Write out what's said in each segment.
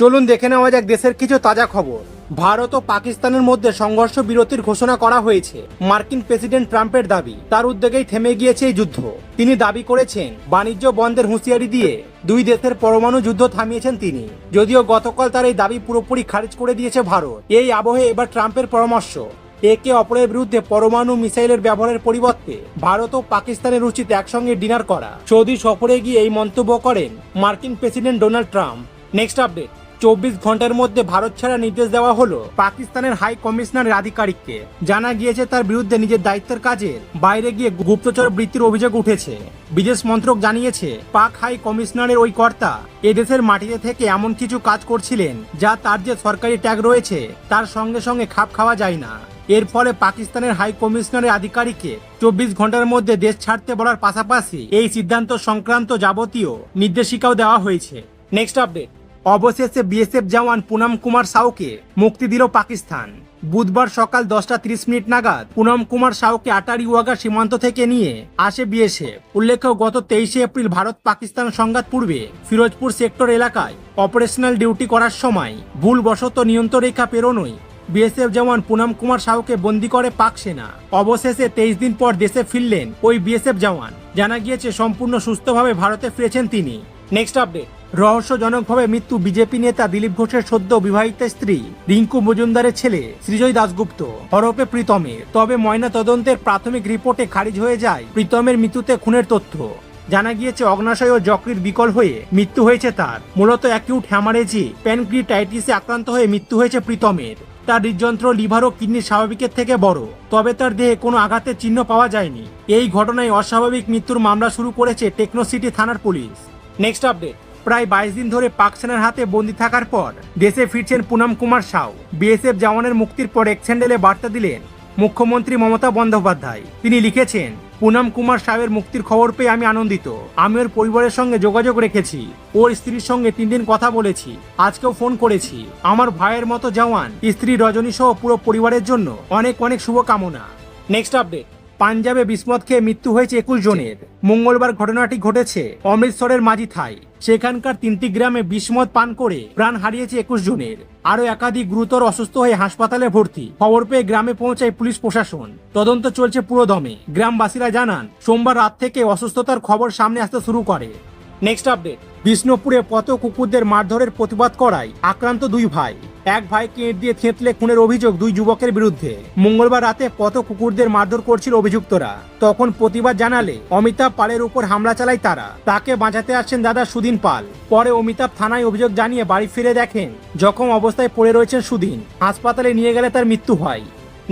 চলুন দেখে নেওয়া যাক দেশের কিছু তাজা খবর। ভারত ও পাকিস্তানের মধ্যে সংঘর্ষ বিরতির ঘোষণা করা হয়েছে, মার্কিন প্রেসিডেন্ট ট্রাম্পের দাবি। তার উদ্যোগেই থেমে গিয়েছে এই যুদ্ধ। তিনি দাবি করেছেন, বাণিজ্য বন্ধের হুঁশিয়ারি দিয়ে দুই দেশের পরমাণু যুদ্ধ থামিয়েছেন তিনি। যদিও গতকাল তার এই দাবি পুরোপুরি খারিজ করে দিয়েছে ভারত। এই আবহে এবার ট্রাম্পের পরামর্শ। একে অপরের বিরুদ্ধে পরমাণু মিসাইলের ব্যবহারের পরিবর্তে ভারত ও পাকিস্তানের উচিত একসঙ্গে ডিনার করা। সৌদি সফরে গিয়ে এই মন্তব্য করেন মার্কিন president Donald Trump. Next update. চব্বিশ ঘণ্টার মধ্যে ভারত ছাড়া নির্দেশ দেওয়া হলো পাকিস্তানের হাই কমিশনারের আধিকারিককে জানা গিয়েছে তার বিরুদ্ধে নিজের দায়িত্বের কাজের বাইরে গিয়ে গুপ্তচর বৃত্তির অভিযোগ উঠেছে। বিদেশ মন্ত্রক জানিয়েছে, পাক হাই কমিশনারের ওই কর্তা এদেশের মাটিতে থেকে এমন কিছু কাজ করছিলেন যা তার যে সরকারি ট্যাগ রয়েছে তার সঙ্গে সঙ্গে খাপ খাওয়া যায় না। এর ফলে পাকিস্তানের হাই কমিশনারের আধিকারিককে চব্বিশ ঘণ্টার মধ্যে দেশ ছাড়তে বলার পাশাপাশি এই সিদ্ধান্ত সংক্রান্ত যাবতীয় নির্দেশিকাও দেওয়া হয়েছে। নেক্সট আপডেট অবশেষে বিএসএফ জওয়ান পুনম কুমার সাউকে মুক্তি দিল পাকিস্তান। বুধবার সকাল দশটা তিরিশ মিনিট নাগাদ পুনম কুমার সাউকে আটারি ওয়াগা সীমান্ত থেকে নিয়ে আসে বিএসএফ। উল্লেখ্য, গত তেইশে এপ্রিল ভারত পাকিস্তান সংঘাত পূর্বে ফিরোজপুর সেক্টর এলাকায় অপারেশনাল ডিউটি করার সময় ভুলবশত নিয়ন্ত্রণ রেখা পেরোনোই বিএসএফ জওয়ান পুনম কুমার সাউকে বন্দি করে পাক সেনা। অবশেষে তেইশ দিন পর দেশে ফিরলেন ওই বিএসএফ জওয়ান। জানা গিয়েছে, সম্পূর্ণ সুস্থভাবে ভারতে ফিরেছেন তিনি। Next update. রহস্যজনকভাবে মৃত্যু বিজেপি নেতা দিলীপ ঘোষের সদ্য বিবাহিত স্ত্রী রিঙ্কু মজুমদারের ছেলে সৃজয় দাসগুপ্ত হরপে প্রীতমের তবে ময়না তদন্তের প্রাথমিক রিপোর্টে খারিজ হয়ে যায় প্রীতমের মৃত্যুতে খুনের তথ্য। জানা গিয়েছে, অগ্নাশয় ও যকৃত বিকল হয়ে মৃত্যু হয়েছে তার। মূলত অ্যাকিউট হ্যামারেজি প্যানক্রিটাইটিসে আক্রান্ত হয়ে মৃত্যু হয়েছে প্রীতমের। তার হৃদযন্ত্র, লিভার ও কিডনি স্বাভাবিকের থেকে বড়। তবে তার দেহে কোনো আঘাতের চিহ্ন পাওয়া যায়নি। এই ঘটনায় অস্বাভাবিক মৃত্যুর মামলা শুরু করেছে টেকনোসিটি থানার পুলিশ। Next update. প্রায় বাইশ দিন ধরে পাক সেনার হাতে বন্দি থাকার পর দেশে ফিরছেন পুনম কুমার সাউ। বিএসএফ জওয়ানের মুক্তির পর এক স্যান্ডেলে বার্তা দিলেন মুখ্যমন্ত্রী মমতা বন্দ্যোপাধ্যায়। তিনি লিখেছেন পুনম কুমার সাহের মুক্তির খবর পেয়ে আমি আনন্দিত। আমি ওর পরিবারের সঙ্গে যোগাযোগ রেখেছি। ওর স্ত্রীর সঙ্গে তিন দিন কথা বলেছি। আজকেও ফোন করেছি। আমার ভাইয়ের মতো জওয়ান স্ত্রী রজনী সহ পুরো পরিবারের জন্য অনেক অনেক শুভকামনা। নেক্সট আপডেট পাঞ্জাবে বিস্মত খেয়ে মৃত্যু হয়েছে একুশ জনের। মঙ্গলবার ঘটনাটি ঘটেছে অমৃতসরের মাঝি থাই সেখানকার তিনটি গ্রামে বিস্মত পান করে প্রাণ হারিয়েছে একুশ জনের। আরও একাধিক গুরুতর অসুস্থ হয়ে হাসপাতালে ভর্তি। খবর পেয়ে গ্রামে পৌঁছায় পুলিশ প্রশাসন। তদন্ত চলছে পুরো দমে। গ্রামবাসীরা জানান, সোমবার রাত থেকে অসুস্থতার খবর সামনে আসতে শুরু করে। Next update. বিষ্ণুপুরে পথ কুকুরদের মারধরের প্রতিবাদ করায় আক্রান্ত দুই ভাই। এক ভাইকে ইট দিয়ে থেঁতলে খুনের অভিযোগ দুই যুবকের বিরুদ্ধে। মঙ্গলবার রাতে পথ কুকুরদের মারধর করছিল অভিযুক্তরা। তখন প্রতিবাদ জানালে অমিতাভ পালের উপর হামলা চালায় তারা। তাকে বাঁচাতে আসছেন দাদা সুদিন পাল। পরে অমিতাভ থানায় অভিযোগ জানিয়ে বাড়ি ফিরে দেখেন জখম অবস্থায় পড়ে রয়েছেন সুদিন। হাসপাতালে নিয়ে গেলে তার মৃত্যু হয়।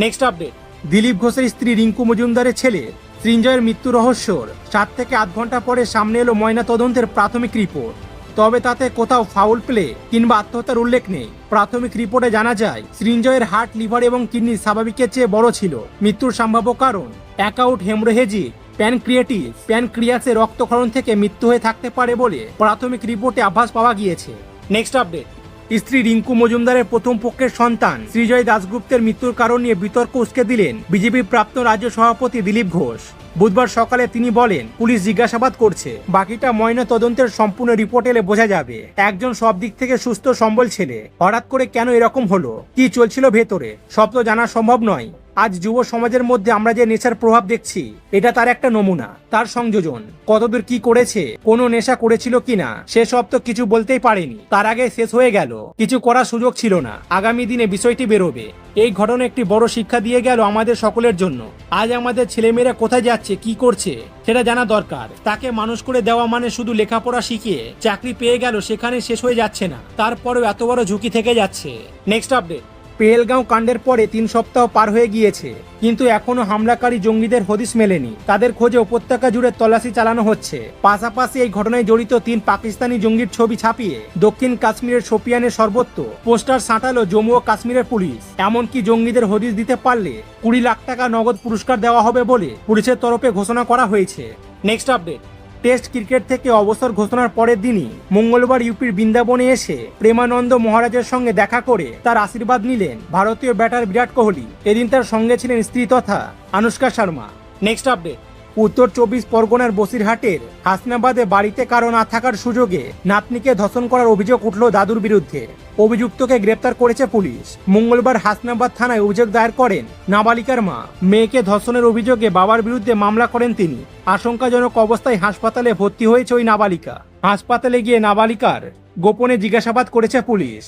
নেক্সট আপডেট দিলীপ ঘোষের স্ত্রী রিঙ্কু মজুমদারের ছেলে সৃঞ্জয়ের মৃত্যু রহস্যর। সাত থেকে আধ ঘণ্টা পরে সামনে এলো ময়না তদন্তের প্রাথমিক রিপোর্ট। তবে তাতে কোথাও ফাউল প্লে কিংবা আত্মহত্যার উল্লেখ নেই। প্রাথমিক রিপোর্টে জানা যায় সৃঞ্জয়ের হার্ট, লিভার এবং কিডনি স্বাভাবিকের চেয়ে বড় ছিল। মৃত্যুর সম্ভাব্য কারণ অ্যাকাউট হেমরোহেজি, প্যানক্রিয়েটিস, প্যানক্রিয়াসে রক্তক্ষরণ থেকে মৃত্যু হয়ে থাকতে পারে বলে প্রাথমিক রিপোর্টে আভাস পাওয়া গিয়েছে। Next update. স্ত্রী রিঙ্কু মজুমদারের প্রথম পক্ষের সন্তান। শ্রীজয় দাশগুপ্তের মৃত্যুর কারণ নিয়ে বিতর্ক উস্কে দিলেন বিজেপি প্রাপ্ত রাজ্য সভাপতি দিলীপ ঘোষ। বুধবার সকালে তিনি বলেন, পুলিশ জিজ্ঞাসাবাদ করছে। বাকিটা ময়না তদন্তের সম্পূর্ণ রিপোর্ট এলে বোঝা যাবে। একজন সব দিক থেকে সুস্থ, সম্বল ছেলে। হঠাৎ করে কেন এরকম হলো? কি চলছিল ভেতরে? সব তো জানা সম্ভব নয়। আজ যুব সমাজের মধ্যে আমরা যে নেশার প্রভাব দেখছি, এটা তার একটা নমুনা, তার সংযোজন। কতদূর কি করেছে, কোনো নেশা করেছিল কিনা, সেসব তো কিছু বলতেই পারেনি। তার আগে শেষ হয়ে গেল, কিছু করার সুযোগ ছিল না। আগামী দিনে বিষয়টি বেরোবে। এই ঘটনা একটি বড় শিক্ষা দিয়ে গেল আমাদের সকলের জন্য। আজ আমাদের ছেলেমেয়েরা কোথায় যাচ্ছে, কি করছে, সেটা জানা দরকার। তাকে মানুষ করে দেওয়া মানে শুধু লেখাপড়া শিখিয়ে চাকরি পেয়ে গেল, সেখানে শেষ হয়ে যাচ্ছে না। তারপরেও এত বড় ঝুঁকি থেকে যাচ্ছে। নেক্সট আপডেট পেহেলগাঁও কাণ্ডের পরে তিন সপ্তাহ পার হয়ে গিয়েছে। কিন্তু এখনও হামলাকারী জঙ্গিদের হদিস মেলেনি। তাদের খোঁজে উপত্যকা জুড়ে তল্লাশি চালানো হচ্ছে। পাশাপাশি এই ঘটনায় জড়িত তিন পাকিস্তানি জঙ্গির ছবি ছাপিয়ে দক্ষিণ কাশ্মীরের শোপিয়ানের সর্বত্র পোস্টার সাঁটালো জম্মু ও কাশ্মীরের পুলিশ। এমনকি জঙ্গিদের হদিস দিতে পারলে কুড়ি লাখ টাকা নগদ পুরস্কার দেওয়া হবে বলে পুলিশের তরফে ঘোষণা করা হয়েছে। Next update. টেস্ট ক্রিকেট থেকে অবসর ঘোষণার পরের দিনই মঙ্গলবার ইউপির বৃন্দাবনে এসে প্রেমানন্দ মহারাজের সঙ্গে দেখা করে তার আশীর্বাদ নিলেন ভারতীয় ব্যাটার বিরাট কোহলি। এদিন তার সঙ্গে ছিলেন স্ত্রী তথা আনুষ্কা শর্মা। Next update. উত্তর চব্বিশ পরগনার বসিরহাটের হাসনাবাদে বাড়িতে কারও না থাকার সুযোগে নাতনিকে ধর্ষণ করার অভিযোগ উঠল দাদুর বিরুদ্ধে। অভিযুক্তকে গ্রেপ্তার করেছে পুলিশ। মঙ্গলবার হাসনাবাদ থানায় অভিযোগ দায়ের করেন নাবালিকার মা। মেয়েকে ধর্ষণের অভিযোগে বাবার বিরুদ্ধে মামলা করেন তিনি। আশঙ্কাজনক অবস্থায় হাসপাতালে ভর্তি হয়েছে ওই নাবালিকা। হাসপাতালে গিয়ে নাবালিকার গোপনে জিজ্ঞাসাবাদ করেছে পুলিশ।